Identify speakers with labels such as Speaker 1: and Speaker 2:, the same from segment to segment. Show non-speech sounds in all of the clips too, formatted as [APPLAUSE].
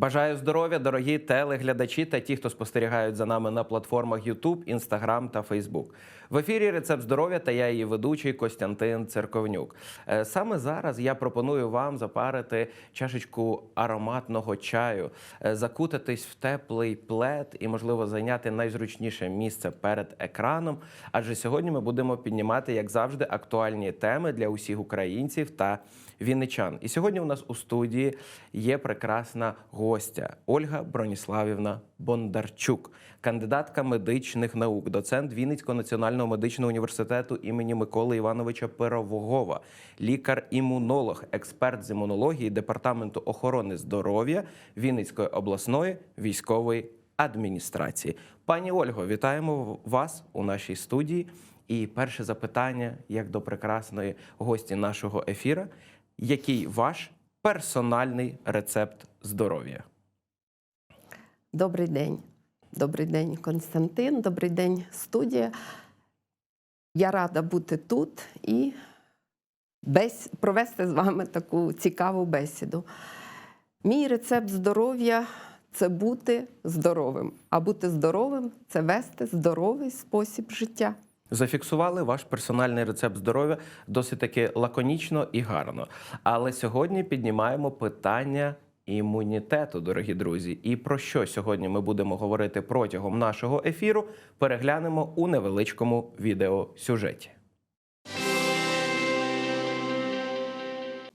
Speaker 1: Бажаю здоров'я, дорогі телеглядачі та ті, хто спостерігають за нами на платформах YouTube, Instagram та Facebook. В ефірі Рецепт здоров'я та я її ведучий Костянтин Церковнюк. Е, Саме зараз я пропоную вам запарити чашечку ароматного чаю, е, закутатись в теплий плед і, можливо, зайняти найзручніше місце перед екраном. Адже сьогодні ми будемо піднімати, як завжди, актуальні теми для усіх українців та вінничан. І сьогодні у нас у студії є прекрасна гостя Ольга Броніславівна Бондарчук, кандидатка медичних наук, доцент Вінницького національного медичного університету імені Миколи Івановича Пирогова, лікар-імунолог, експерт з імунології департаменту охорони здоров'я Вінницької обласної військової адміністрації. Пані Ольго, вітаємо вас у нашій студії. І перше запитання, як до прекрасної гості нашого ефіра, який ваш персональний рецепт здоров'я?
Speaker 2: Добрий день. Добрий день, Константин. Добрий день, студія. Я рада бути тут і бес... провести з вами таку цікаву бесіду. Мій рецепт здоров'я це бути здоровим. А бути здоровим це вести здоровий спосіб життя.
Speaker 1: Зафіксували ваш персональний рецепт здоров'я досить таки лаконічно і гарно. Але сьогодні піднімаємо питання імунітету, дорогі друзі. І про що сьогодні ми будемо говорити протягом нашого ефіру, переглянемо у невеличкому відеосюжеті.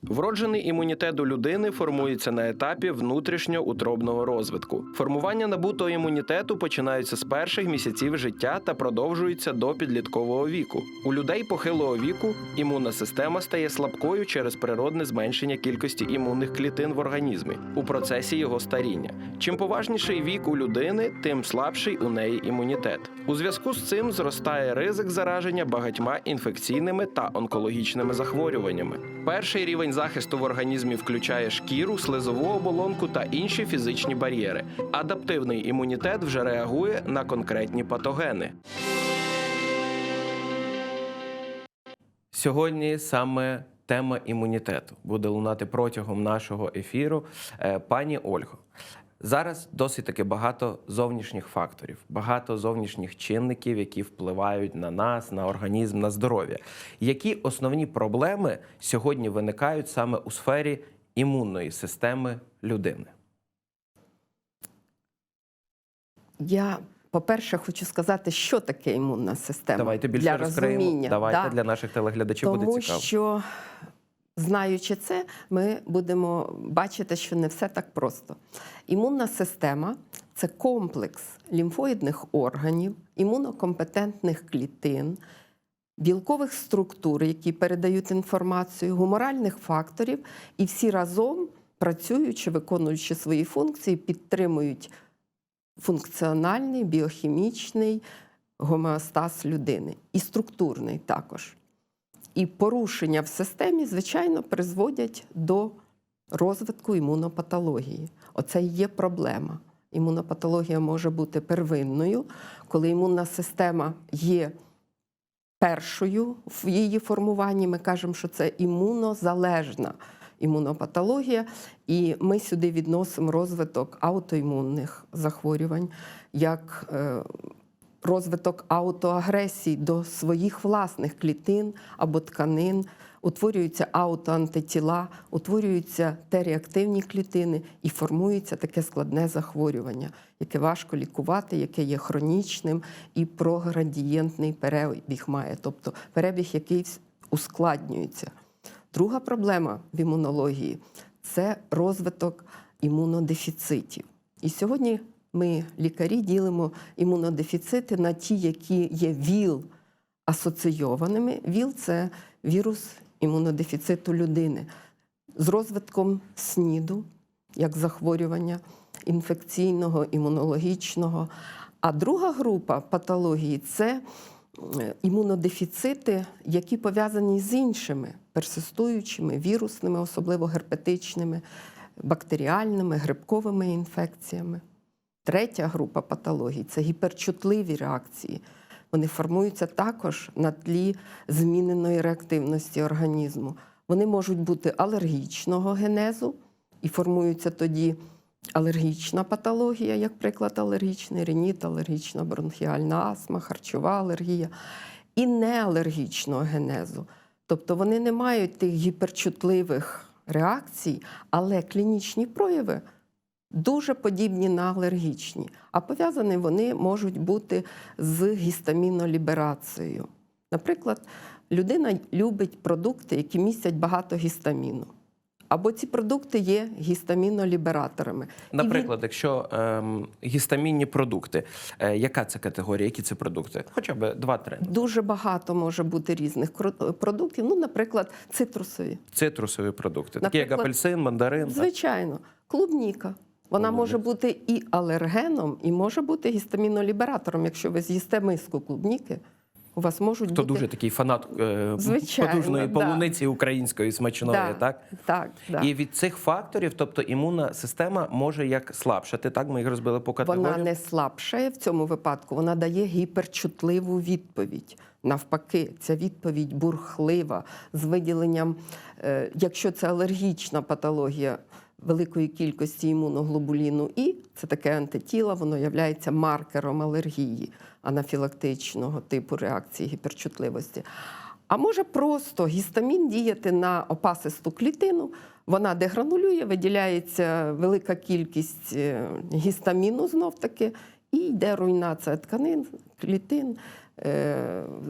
Speaker 1: Вроджений імунітет у людини формується на етапі внутрішньоутробного розвитку. Формування набутого імунітету починається з перших місяців життя та продовжується до підліткового віку. У людей похилого віку імунна система стає слабкою через природне зменшення кількості імунних клітин в організмі у процесі його старіння. Чим поважніший вік у людини, тим слабший у неї імунітет. У зв'язку з цим зростає ризик зараження багатьма інфекційними та онкологічними захворюваннями. Перший рівень захисту в організмі включає шкіру, слизову оболонку та інші фізичні бар'єри. Адаптивний імунітет вже реагує на конкретні патогени. Сьогодні саме тема імунітету буде лунати протягом нашого ефіру. Е, Пані Ольго, зараз досить таки багато зовнішніх факторів, багато зовнішніх чинників, які впливають на нас, на організм, на здоров'я. Які основні проблеми сьогодні виникають саме у сфері імунної системи людини?
Speaker 2: Я, по-перше, хочу сказати, що таке імунна система
Speaker 1: Давайте більше
Speaker 2: для
Speaker 1: розкриємо.
Speaker 2: розуміння.
Speaker 1: Давайте
Speaker 2: Да.
Speaker 1: для наших телеглядачів
Speaker 2: Тому
Speaker 1: буде цікаво.
Speaker 2: що, знаючи це, ми будемо бачити, що не все так просто. Імунна система це комплекс лімфоїдних органів, імунокомпетентних клітин, білкових структур, які передають інформацію, гуморальних факторів, і всі разом, працюючи, виконуючи свої функції, підтримують функціональний, біохімічний гомеостаз людини і структурний також. І порушення в системі, звичайно, призводять до розвитку імунопатології. Оце і є проблема. Імунопатологія може бути первинною, коли імунна система є першою в її формуванні. Ми кажемо, що це імунозалежна імунопатологія, і ми сюди відносимо розвиток аутоімунних захворювань, як е, розвиток аутоагресії до своїх власних клітин або тканин, утворюються аутоантитіла, утворюються Т-реактивні клітини і формується таке складне захворювання, яке важко лікувати, яке є хронічним і проградієнтний перебіг має, тобто перебіг, який ускладнюється. Друга проблема в імунології це розвиток імунодефіцитів. І сьогодні ми, лікарі, ділимо імунодефіцити на ті, які є ВІЛ асоційованими. ВІЛ це вірус імунодефіциту людини з розвитком СНІДу, як захворювання інфекційного, імунологічного. А друга група патології це е, імунодефіцити, які пов'язані з іншими персистуючими, вірусними, особливо герпетичними, бактеріальними, грибковими інфекціями. Третя група патологій це гіперчутливі реакції. Вони формуються також на тлі зміненої реактивності організму. Вони можуть бути алергічного генезу і формуються тоді алергічна патологія, як приклад, алергічний рініт, алергічна бронхіальна астма, харчова алергія, і неалергічного генезу. Тобто вони не мають тих гіперчутливих реакцій, але клінічні прояви дуже подібні на алергічні, а пов'язані вони можуть бути з гістаміноліберацією. Наприклад, людина любить продукти, які містять багато гістаміну. Або ці продукти є гістамінолібераторами.
Speaker 1: Наприклад, якщо ем, гістамінні продукти, е, яка це категорія, які це продукти? Хоча б два-три.
Speaker 2: дуже багато може бути різних кро- продуктів. Ну, наприклад, цитрусові.
Speaker 1: Цитрусові продукти, такі як
Speaker 2: Наприклад,
Speaker 1: апельсин, мандарин.
Speaker 2: Звичайно, клубніка. Вона може бути і алергеном, і може бути гістамінолібератором. Якщо ви з'їсте миску клубніки, у вас можуть
Speaker 1: Хто
Speaker 2: бути
Speaker 1: дуже такий фанат е,
Speaker 2: Звичайно,
Speaker 1: потужної
Speaker 2: да.
Speaker 1: полуниці української смачної,
Speaker 2: Да,
Speaker 1: так?
Speaker 2: Так, да.
Speaker 1: І від цих факторів, тобто імунна система може як слабшати, так? Ми їх розбили по категоріям.
Speaker 2: Вона не слабшає в цьому випадку, вона дає гіперчутливу відповідь. Навпаки, ця відповідь бурхлива з виділенням, е, якщо це алергічна патологія великої кількості імуноглобуліну І, це таке антитіло, воно є маркером алергії анафілактичного типу реакції гіперчутливості. А може просто гістамін діяти на опасисту клітину, вона дегранулює, виділяється велика кількість е, гістаміну знов таки, і йде руйнація тканин, клітин,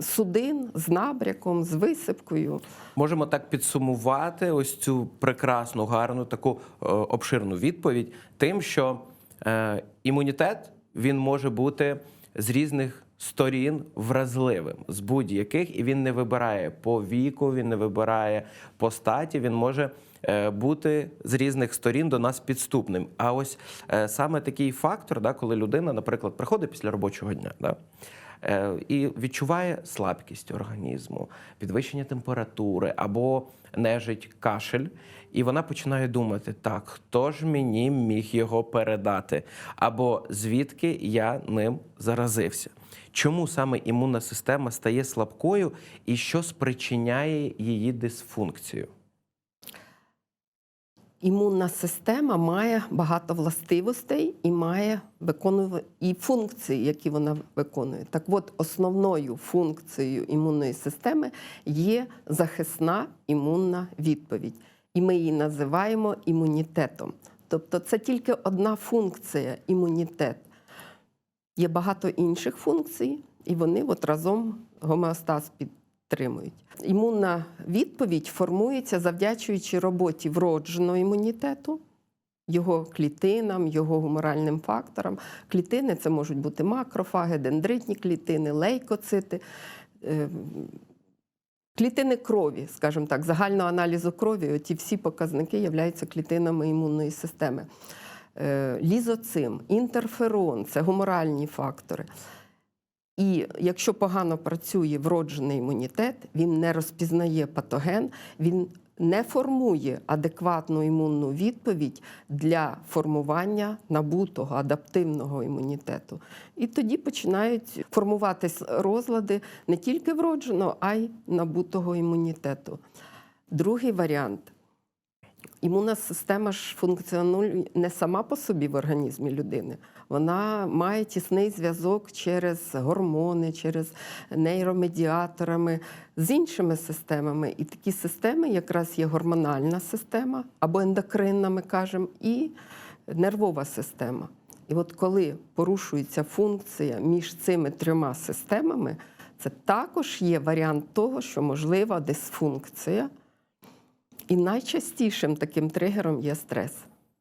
Speaker 2: судин з набряком, з висипкою.
Speaker 1: Можемо так підсумувати ось цю прекрасну, гарну, таку е, обширну відповідь, тим, що е, імунітет він може бути з різних сторін вразливим, з будь-яких, і він не вибирає по віку, він не вибирає по статі, він може. е, Бути з різних сторін до нас підступним. А ось е, саме такий фактор, да, коли людина, наприклад, приходить після робочого дня, да, е, і відчуває слабкість організму, підвищення температури або нежить кашель, і вона починає думати: так, хто ж мені міг його передати, або звідки я ним заразився. Чому саме імунна система стає слабкою і що спричиняє її дисфункцію?
Speaker 2: Імунна система має багато властивостей і має і функції, які вона виконує. Так от, основною функцією імунної системи є захисна імунна відповідь. І ми її називаємо імунітетом. Тобто це тільки одна функція імунітет. Є багато інших функцій, і вони от разом гомеостаз підтримують. Імунна відповідь формується завдячуючи роботі вродженого імунітету, його клітинам, його гуморальним факторам. Клітини це можуть бути макрофаги, дендритні клітини, лейкоцити. е, Клітини крові, скажімо так, загального аналізу крові, оті всі показники являються клітинами імунної системи. Е, Лізоцим, інтерферон це гуморальні фактори. І якщо погано працює вроджений імунітет, він не розпізнає патоген, він не формує адекватну імунну відповідь для формування набутого адаптивного імунітету. І тоді починають формуватись розлади не тільки вродженого, а й набутого імунітету. Другий варіант. Імунна система ж функціонує не сама по собі в організмі людини. Вона має тісний зв'язок через гормони, через нейромедіаторами з іншими системами. І такі системи якраз є гормональна система або ендокринна, ми кажемо, і нервова система. І от коли порушується функція між цими трьома системами, це також є варіант того, що можлива дисфункція. І найчастішим таким тригером є стрес.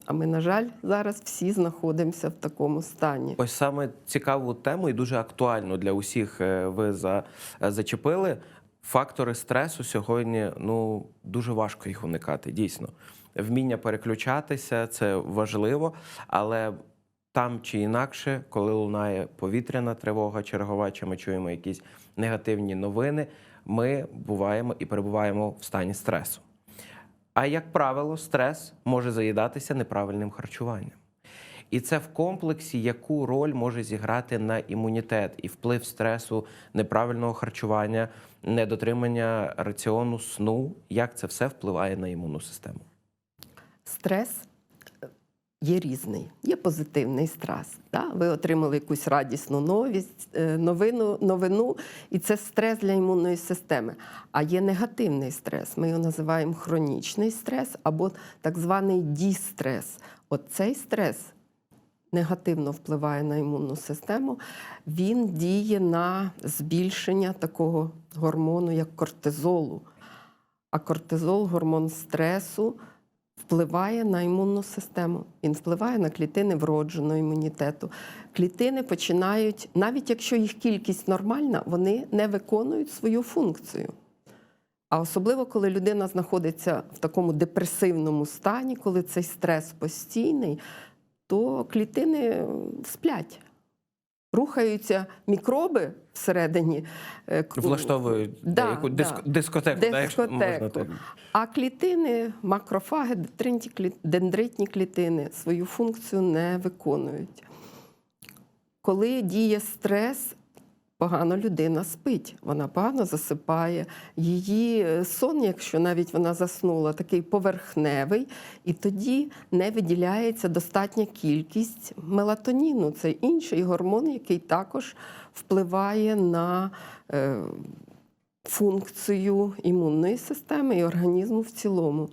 Speaker 2: А ми, на жаль, зараз всі знаходимося в такому стані.
Speaker 1: Ось саме цікаву тему і дуже актуальну для усіх е, ви за, е, зачепили. Фактори стресу сьогодні ну дуже важко їх уникати. Дійсно, вміння переключатися це важливо, але там чи інакше, коли лунає повітряна тривога чергова, чи ми чуємо якісь негативні новини, ми буваємо і перебуваємо в стані стресу. А як правило, стрес може заїдатися неправильним харчуванням. І це в комплексі, яку роль може зіграти на імунітет і вплив стресу, неправильного харчування, недотримання раціону сну, як це все впливає на імунну систему.
Speaker 2: Стрес, є різний. Є позитивний стрес. Да? Ви отримали якусь радісну новість, е, новину, новину, і це стрес для імунної системи. А є негативний стрес. Ми його називаємо хронічний стрес або так званий дістрес. От цей стрес негативно впливає на імунну систему, він діє на збільшення такого гормону, як кортизолу. А кортизол, гормон стресу, впливає на імунну систему. Він впливає на клітини вродженого імунітету. Клітини починають, навіть якщо їх кількість нормальна, вони не виконують свою функцію. А особливо, коли людина знаходиться в такому депресивному стані, коли цей стрес постійний, то клітини сплять. Рухаються мікроби всередині. е,
Speaker 1: Влаштовують
Speaker 2: Да,
Speaker 1: яку
Speaker 2: да.
Speaker 1: диск- дискотеку, да, можна так.
Speaker 2: А клітини, макрофаги, дендритні клітини свою функцію не виконують. Коли діє стрес, погано людина спить, вона погано засипає. Її е, сон, якщо навіть вона заснула, такий поверхневий, і тоді не виділяється достатня кількість мелатоніну. Це інший гормон, який також впливає на е, функцію імунної системи і організму в цілому.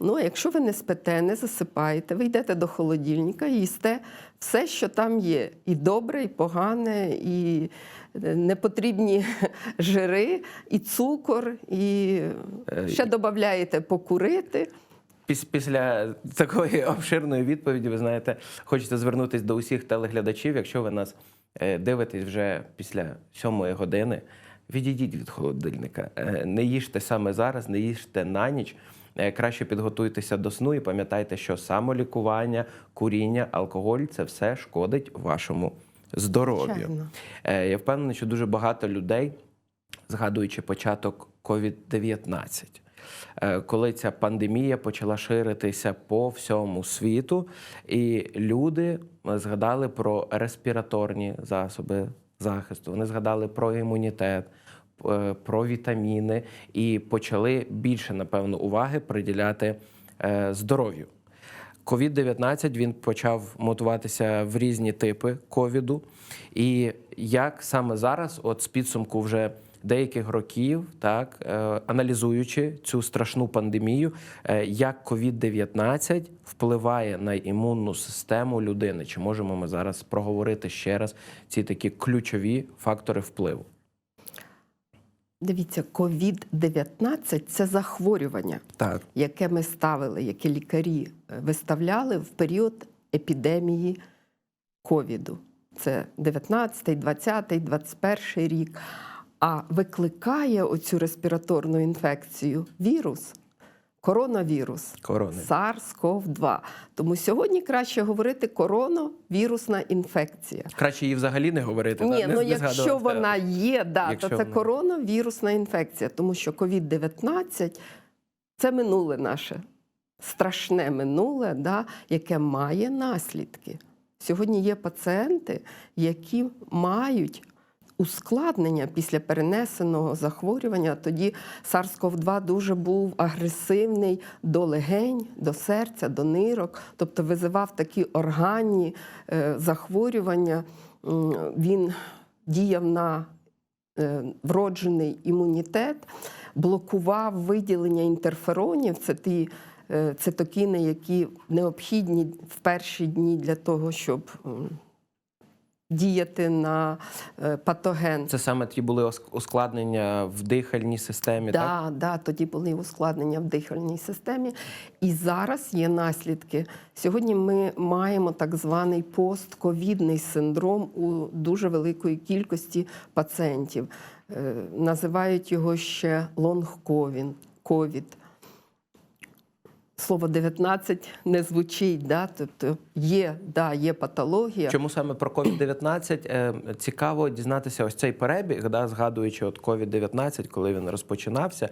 Speaker 2: Ну, а якщо ви не спите, не засипаєте, ви йдете до холодильника і їсте все, що там є. І добре, і погане, і е, непотрібні [LAUGHS] жири, і цукор, і
Speaker 1: Е,
Speaker 2: ще додаєте покурити.
Speaker 1: Піс- Після такої [LAUGHS] обширної відповіді, ви знаєте, хочеться звернутися до усіх телеглядачів. Якщо ви нас е, дивитесь вже після сьомої години, відійдіть від холодильника. Не їжте саме зараз, не їжте на ніч. Е, Краще підготуйтеся до сну і пам'ятайте, що самолікування, куріння, алкоголь це все шкодить вашому здоров'ю. Е, Я впевнений, що дуже багато людей, згадуючи початок COVID-19, е, коли ця пандемія почала ширитися по всьому світу, і люди згадали про респіраторні засоби захисту, вони згадали про імунітет. Е, Про вітаміни і почали більше, напевно, уваги приділяти е, здоров'ю. COVID-19 він почав мутуватися в різні типи ковіду. І як саме зараз, от з підсумку вже деяких років, так е, аналізуючи цю страшну пандемію, як COVID-19 впливає на імунну систему людини? Чи можемо ми зараз проговорити ще раз ці такі ключові фактори впливу?
Speaker 2: Дивіться, COVID-19 це захворювання.
Speaker 1: Так,
Speaker 2: яке ми ставили, яке лікарі е, виставляли в період епідемії ковіду. Це 19, 20, 21 рік. А викликає оцю респіраторну інфекцію вірус, коронавірус.
Speaker 1: корони.
Speaker 2: SARS-CoV-2. Тому сьогодні краще говорити коронавірусна інфекція.
Speaker 1: Краще її взагалі не говорити.
Speaker 2: Ні, ну якщо вона є, да,
Speaker 1: Якщо
Speaker 2: то це
Speaker 1: вона-
Speaker 2: коронавірусна інфекція, тому що COVID-19 це минуле наше страшне минуле, да, яке має наслідки. Сьогодні є пацієнти, які мають ускладнення після перенесеного захворювання. Тоді SARS-CoV-2 дуже був агресивний до легень, до серця, до нирок, тобто визивав такі органні е, захворювання. Він діяв на е, вроджений імунітет, блокував виділення інтерферонів. Це ті е, цитокіни, які необхідні в перші дні для того, щоб діяти на е, патоген.
Speaker 1: Це саме ті були ускладнення в дихальній системі, так?
Speaker 2: Да, да, тоді були ускладнення в дихальній системі. І зараз є наслідки. Сьогодні ми маємо так званий постковідний синдром у дуже великої кількості пацієнтів. Е, Називають його ще лонг-ковід. Слово 19 не звучить, да? тобто є, да, є патологія.
Speaker 1: Чому саме про COVID-19? Е, Цікаво дізнатися ось цей перебіг, да, згадуючи от COVID-19, коли він розпочинався,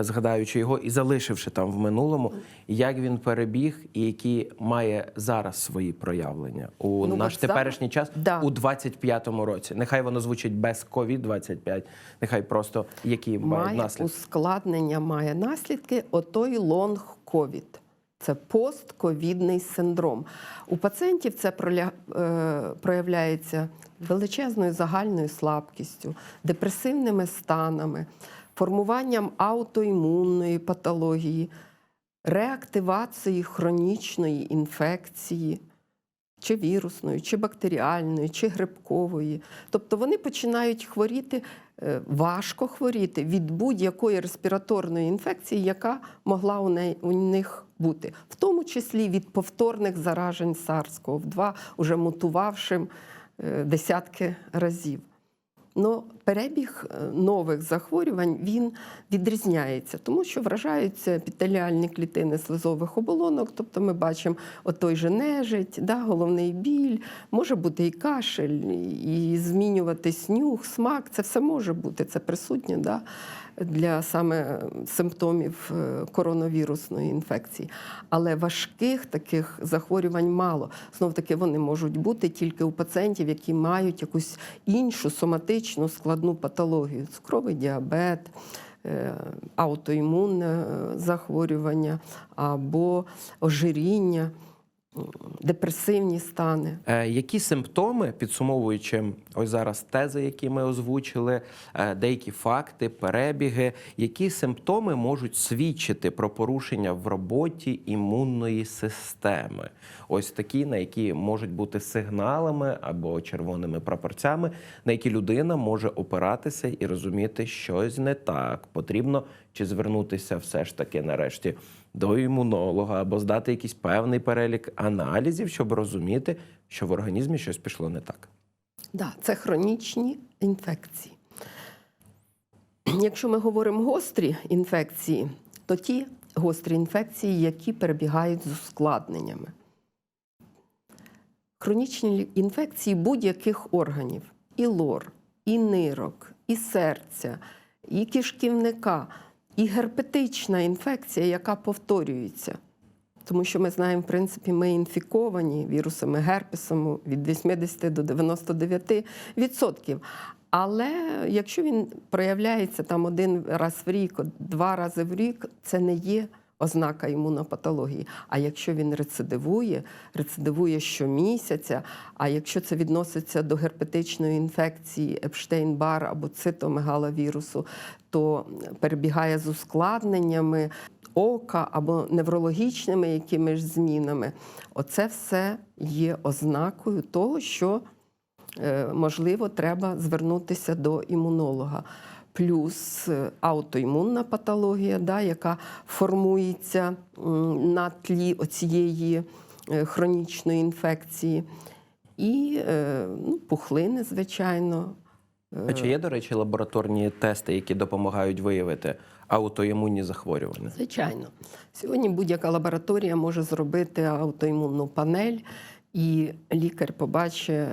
Speaker 1: е, згадаючи його і залишивши там в минулому, як він перебіг і які має зараз свої проявлення у
Speaker 2: Ну,
Speaker 1: наш теперішній час
Speaker 2: Да.
Speaker 1: у 25-му році. Нехай воно звучить без COVID-25, нехай просто які мають
Speaker 2: має
Speaker 1: наслідки.
Speaker 2: ускладнення, має наслідки, отой лонг-ковід. Це постковідний синдром. У пацієнтів це е, проявляється величезною загальною слабкістю, депресивними станами, формуванням аутоімунної патології, реактивацією хронічної інфекції, чи вірусної, чи бактеріальної, чи грибкової. Тобто вони починають хворіти, е, важко хворіти від будь-якої респіраторної інфекції, яка могла у, неї, у них бути, в тому числі від повторних заражень SARS-CoV-2, уже мутувавшим е, десятки разів. Но перебіг е, нових захворювань він відрізняється, тому що вражаються епітеліальні клітини слизових оболонок, тобто ми бачимо отой же нежить, да, головний біль, може бути і кашель, і змінюватись нюх, смак. Це все може бути, це присутнє да, для саме симптомів е, коронавірусної інфекції. Але важких таких захворювань мало. Знов таки вони можуть бути тільки у пацієнтів, які мають якусь іншу соматичну складну патологію, цукровий діабет. е, Аутоімунне е, захворювання або ожиріння, депресивні стани.
Speaker 1: Е, Які симптоми, підсумовуючи ось зараз тези, які ми озвучили, е, деякі факти, перебіги, які симптоми можуть свідчити про порушення в роботі імунної системи? Ось такі, на які можуть бути сигналами або червоними прапорцями, на які людина може опиратися і розуміти, щось не так. Потрібно чи звернутися все ж таки нарешті до імунолога або здати якийсь певний перелік аналізів, щоб розуміти, що в організмі щось пішло не так.
Speaker 2: Да, це хронічні інфекції. Якщо ми говоримо гострі інфекції, то ті гострі інфекції, які перебігають з ускладненнями. Хронічні інфекції будь-яких органів: і лор, і нирок, і серця, і кишківника, і герпетична інфекція, яка повторюється. Тому що ми знаємо, в принципі, ми інфіковані вірусами герпесом від 80 до 99 відсотків. Але якщо він проявляється там один раз в рік, два рази в рік, це не є ознака імунопатології. А якщо він рецидивує, рецидивує щомісяця, а якщо це відноситься до герпетичної інфекції Епштейн-Бар або цитомегаловірусу, то перебігає з ускладненнями ока або неврологічними якимись змінами, оце все є ознакою того, що е, можливо треба звернутися до імунолога. Плюс е, аутоімунна патологія, да, яка формується на тлі оцієї е, хронічної інфекції, і е, ну, пухлини, звичайно.
Speaker 1: А чи є, до речі, лабораторні тести, які допомагають виявити аутоімунні захворювання?
Speaker 2: Звичайно, сьогодні будь-яка лабораторія може зробити аутоімунну панель, і лікар побачить,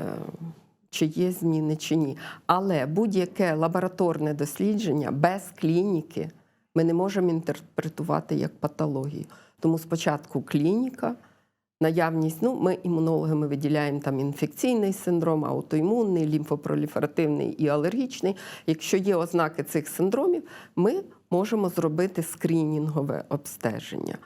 Speaker 2: чи є зміни, чи ні. Але будь-яке лабораторне дослідження без клініки ми не можемо інтерпретувати як патологію. Тому спочатку клініка. Наявність, ну, ми імунологи ми виділяємо там інфекційний синдром, аутоімунний, лімфопроліферативний і алергічний. Якщо є ознаки цих синдромів, ми можемо зробити скринінгове обстеження.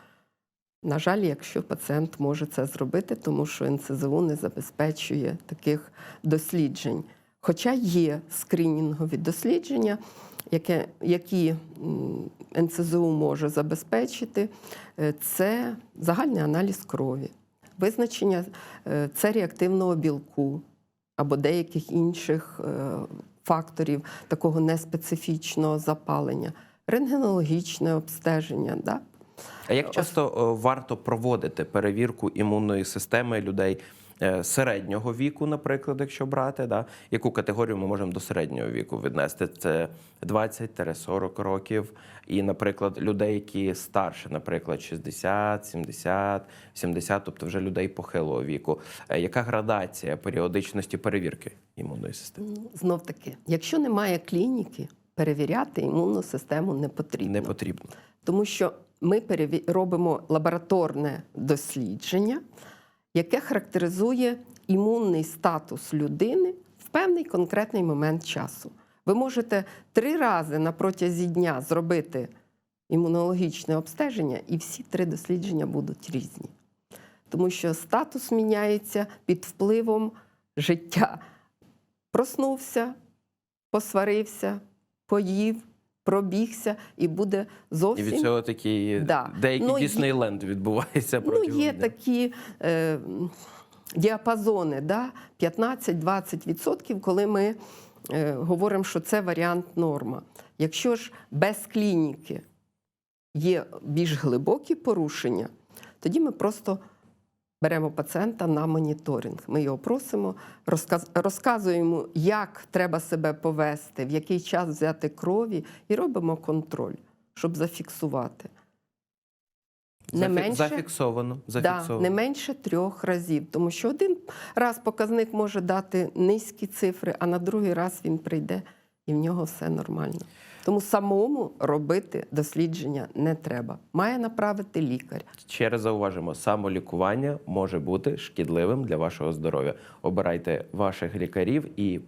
Speaker 2: На жаль, якщо пацієнт може це зробити, тому що НСЗУ не забезпечує таких досліджень. Хоча є скринінгові дослідження, які НСЗУ може забезпечити, Е, це загальний аналіз крові, визначення е, це реактивного білку або деяких інших е, факторів такого неспецифічного запалення, рентгенологічне обстеження. Да?
Speaker 1: А як часто е, варто проводити перевірку імунної системи людей е, середнього віку, наприклад, якщо брати, да? яку категорію ми можемо до середнього віку віднести? Це 20-40 років, і, наприклад, людей, які старше, наприклад, 60, 70, 70, тобто вже людей похилого віку. Е, Яка градація періодичності перевірки імунної системи?
Speaker 2: Ну, Знов таки, якщо немає клініки, перевіряти імунну систему не потрібно.
Speaker 1: Не потрібно.
Speaker 2: Тому що ми робимо лабораторне дослідження, яке характеризує імунний статус людини в певний конкретний момент часу. Ви можете три рази на протязі дня зробити імунологічне обстеження, і всі три дослідження будуть різні. Тому що статус міняється під впливом життя. Проснувся, посварився, поїв, пробігся, і буде
Speaker 1: І
Speaker 2: зовсім
Speaker 1: від цього такий
Speaker 2: Да.
Speaker 1: деякий
Speaker 2: Ну, є-
Speaker 1: Діснейленд відбувається
Speaker 2: Ну, є
Speaker 1: дня.
Speaker 2: такі е, діапазони, да? 15-20%, коли ми е, говоримо, що це варіант норма. Якщо ж без клініки є більш глибокі порушення, тоді ми просто беремо пацієнта на моніторинг. Ми його просимо, розказ, розказуємо, як треба себе повести, в який час взяти крові, і робимо контроль, щоб зафіксувати. Не менше-
Speaker 1: Зафіксовано.
Speaker 2: Да, не менше трьох разів, тому що один раз показник може дати низькі цифри, а на другий раз він прийде і в нього все нормально. Тому самому робити дослідження не треба. Має направити лікар.
Speaker 1: Ще раз зауважимо, самолікування може бути шкідливим для вашого здоров'я. Обирайте ваших лікарів і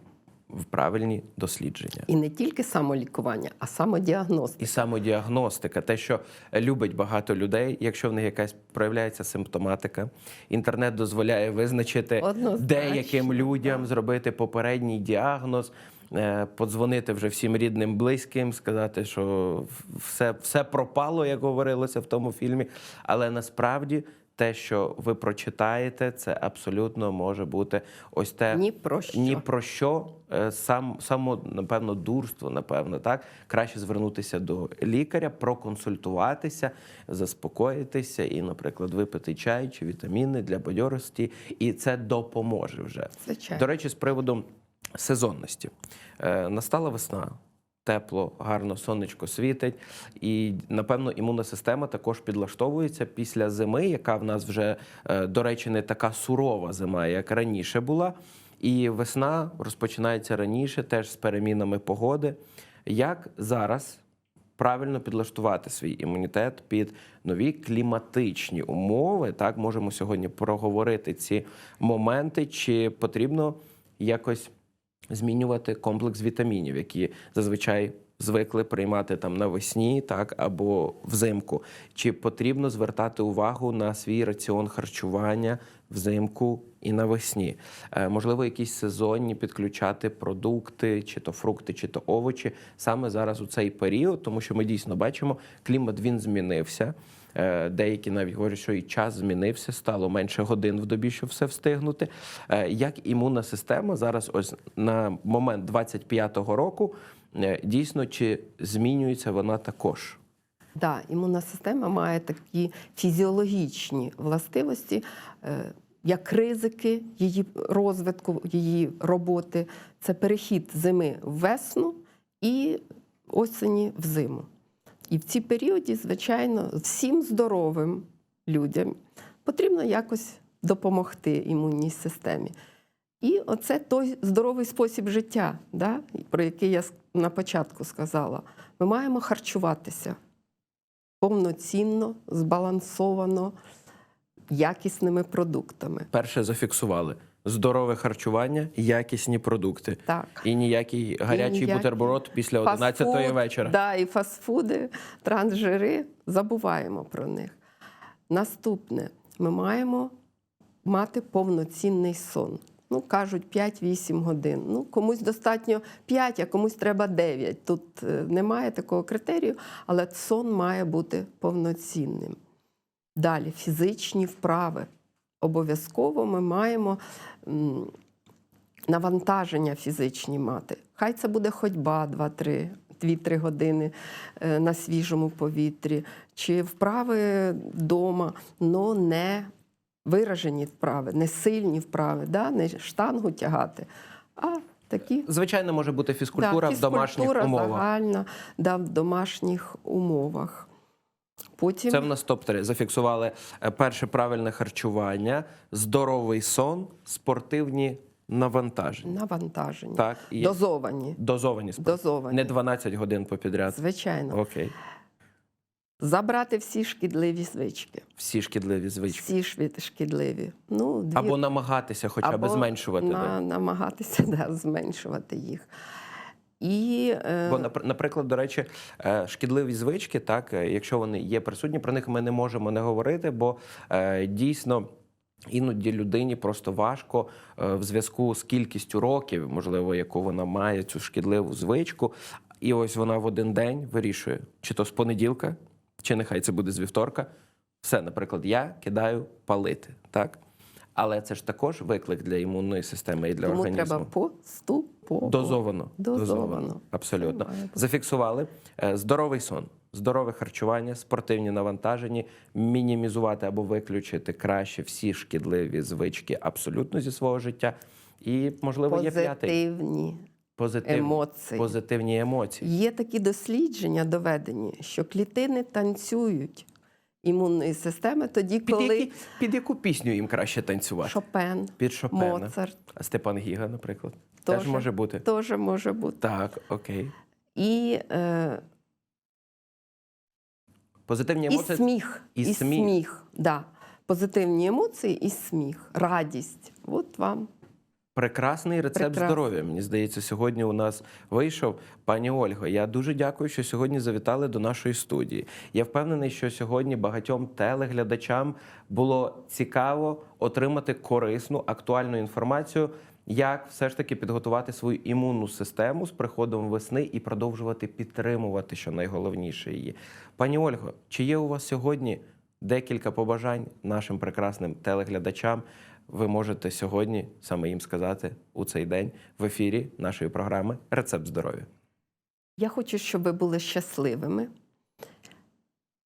Speaker 1: в правильні дослідження.
Speaker 2: І не тільки самолікування, а самодіагностика.
Speaker 1: І самодіагностика, те, що любить багато людей, якщо в них якась проявляється симптоматика, інтернет дозволяє визначити
Speaker 2: Однозначно,
Speaker 1: деяким людям зробити попередній діагноз, подзвонити вже всім рідним, близьким, сказати, що все, все пропало, як говорилося в тому фільмі. Але насправді те, що ви прочитаєте, це абсолютно може бути ось те
Speaker 2: Ні про що.
Speaker 1: ні про що Е, сам само напевно дурство, напевно, так краще звернутися до лікаря, проконсультуватися, заспокоїтися і, наприклад, випити чай чи вітаміни для бадьорості, і це допоможе вже.
Speaker 2: Звичайно.
Speaker 1: До речі, з приводу сезонності Е, настала весна. Тепло, гарно, сонечко світить, і напевно імунна система також підлаштовується після зими, яка в нас вже, е, до речі, не така сурова зима, як раніше була. І весна розпочинається раніше, теж з перемінами погоди. Як зараз правильно підлаштувати свій імунітет під нові кліматичні умови? Так, можемо сьогодні проговорити ці моменти, чи потрібно якось змінювати комплекс вітамінів, які зазвичай звикли приймати там навесні, так або взимку. Чи потрібно звертати увагу на свій раціон харчування взимку і навесні? Е, можливо, якісь сезонні підключати продукти, чи то фрукти, чи то овочі саме зараз у цей період, тому що ми дійсно бачимо, клімат він змінився. Е, Деякі навіть говорять, що і час змінився, стало менше годин в добі, щоб все встигнути. Е, Як імунна система зараз, ось на момент 25-го року, е, дійсно чи змінюється вона також?
Speaker 2: Да, імунна система має такі фізіологічні властивості, як ризики її розвитку, її роботи. Це перехід зими в весну і осені в зиму. І в ці періоді, звичайно, всім здоровим людям потрібно якось допомогти імунній системі. І оце той здоровий спосіб життя, да, про який я на початку сказала. Ми маємо харчуватися повноцінно, збалансовано, якісними продуктами.
Speaker 1: Перше зафіксували здорове харчування, якісні продукти.
Speaker 2: Так.
Speaker 1: І ніякий гарячий
Speaker 2: ніякий
Speaker 1: бутерброд після 11-ї вечора.
Speaker 2: Да, і фастфуди, трансжири, забуваємо про них. Наступне, ми маємо мати повноцінний сон. Ну, кажуть, 5-8 годин. Ну, комусь достатньо 5, а комусь треба 9. Тут е, немає такого критерію, але сон має бути повноцінним. Далі фізичні вправи. Обов'язково ми маємо навантаження фізичні мати. Хай це буде ходьба 2-3. 2-3 години е, на свіжому повітрі, чи вправи вдома, але не виражені вправи, не сильні вправи, да? не штангу тягати, а такі
Speaker 1: Звичайно, може бути фізкультура
Speaker 2: да,
Speaker 1: в домашніх умовах.
Speaker 2: загальна, да, в домашніх умовах. Потім
Speaker 1: Це в нас топ-3. Зафіксували е, перше правильне харчування, здоровий сон, спортивні навантаження.
Speaker 2: навантаження,
Speaker 1: Так, і
Speaker 2: дозовані,
Speaker 1: дозовані спорт.
Speaker 2: дозовані.
Speaker 1: Не 12 годин попідряд.
Speaker 2: Звичайно,
Speaker 1: Окей.
Speaker 2: забрати всі шкідливі звички.
Speaker 1: Всі шкідливі звички.
Speaker 2: Всі шкідливі. Ну, дві...
Speaker 1: Або намагатися хоча б зменшувати.
Speaker 2: На,
Speaker 1: да.
Speaker 2: намагатися [LAUGHS] да, зменшувати їх. І е,
Speaker 1: Бо, напр- наприклад, до речі, е, шкідливі звички, так, е, якщо вони є присутні, про них ми не можемо не говорити, бо дійсно. Іноді людині просто важко в зв'язку з кількістю років, можливо, яку вона має цю шкідливу звичку, і ось вона в один день вирішує, чи то з понеділка, чи нехай це буде з вівторка. Все, наприклад, я кидаю палити, так? Але це ж також виклик для імунної системи і для
Speaker 2: тому
Speaker 1: організму.
Speaker 2: треба поступово.
Speaker 1: Дозовано.
Speaker 2: Дозовано.
Speaker 1: Абсолютно. Зафіксували. Е, Здоровий сон, здорове харчування, спортивні навантаження, мінімізувати або виключити краще всі шкідливі звички абсолютно зі свого життя. І, можливо, є п'ятий позитив,
Speaker 2: емоції.
Speaker 1: позитивні емоції.
Speaker 2: Є такі дослідження доведені, що клітини танцюють імунної системи тоді,
Speaker 1: Під,
Speaker 2: коли
Speaker 1: які, під яку пісню їм краще танцювати?
Speaker 2: Шопен,
Speaker 1: Під Шопена.
Speaker 2: Моцарт
Speaker 1: А Степан Гіга, наприклад.
Speaker 2: Тоже.
Speaker 1: Теж може бути.
Speaker 2: теж може бути.
Speaker 1: Так, окей.
Speaker 2: І, е,
Speaker 1: Позитивні
Speaker 2: і сміх.
Speaker 1: і
Speaker 2: і
Speaker 1: сміх.
Speaker 2: сміх. Да. Позитивні емоції і сміх, радість. От вам.
Speaker 1: Прекрасний рецепт
Speaker 2: Прекрасний.
Speaker 1: здоров'я. Мені здається, сьогодні у нас вийшов. Пані Ольго, я дуже дякую, що сьогодні завітали до нашої студії. Я впевнений, що сьогодні багатьом телеглядачам було цікаво отримати корисну актуальну інформацію, як все ж таки підготувати свою імунну систему з приходом весни і продовжувати підтримувати, що найголовніше її. Пані Ольго, чи є у вас сьогодні декілька побажань нашим прекрасним телеглядачам? Ви можете сьогодні саме їм сказати у цей день в ефірі нашої програми Рецепт здоров'я.
Speaker 2: Я хочу, щоб ви були щасливими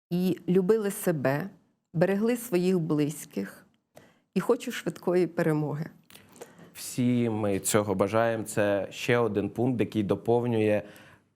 Speaker 2: і любили себе, берегли своїх близьких і хочу швидкої перемоги.
Speaker 1: Всі ми цього бажаємо. Це ще один пункт, який доповнює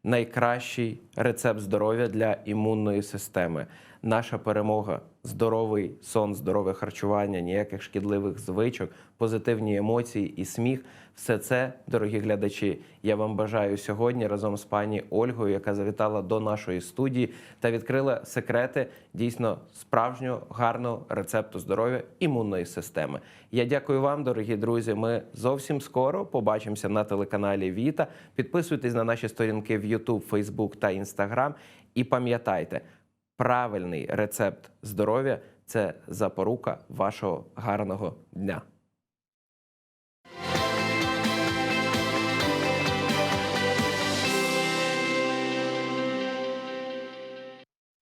Speaker 1: найкращий рецепт здоров'я для імунної системи. Наша перемога, здоровий сон, здорове харчування, ніяких шкідливих звичок, позитивні емоції і сміх. Все це, дорогі глядачі, я вам бажаю сьогодні разом з пані Ольгою, яка завітала до нашої студії та відкрила секрети дійсно справжнього гарного рецепту здоров'я імунної системи. Я дякую вам, дорогі друзі. Ми зовсім скоро побачимося на телеканалі Віта. Підписуйтесь на наші сторінки в YouTube, Facebook та Instagram. І пам'ятайте, правильний рецепт здоров'я це запорука вашого гарного дня.